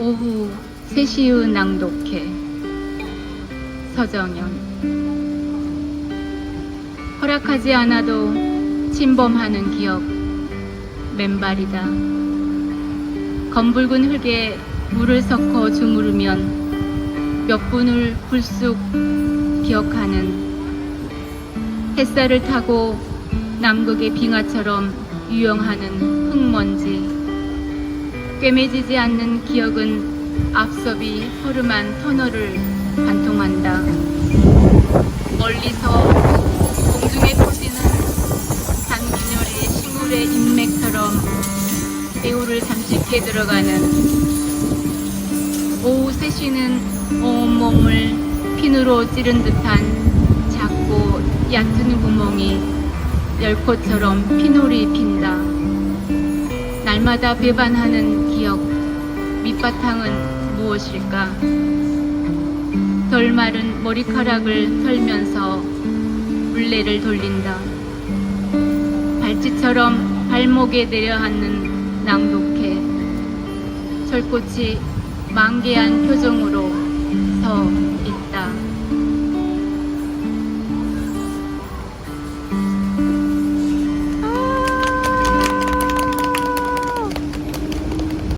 오후 3시의 낭독회 서정연 허락하지 않아도 침범하는 기억 맨발이다. 검붉은 흙에 물을 섞어 주무르면 몇 분을 불쑥 기억하는 햇살을 타고 남극의 빙하처럼 유영하는 흙먼지 꿰매지지 않는 기억은 앞섭이 허름한 터널을 관통한다. 멀리서 공중에 퍼지는 단균열의 식물의 인맥처럼 배우를 잠식해 들어가는 오후 3시는 온몸을 핀으로 찌른 듯한 작고 얕은 구멍이 열꽃처럼 피놀이 핀다. 날마다 배반하는 기억, 밑바탕은 무엇일까? 덜 마른 머리카락을 털면서 물레를 돌린다. 발찌처럼 발목에 내려앉는 낭독회. 철꽃이 만개한 표정으로 서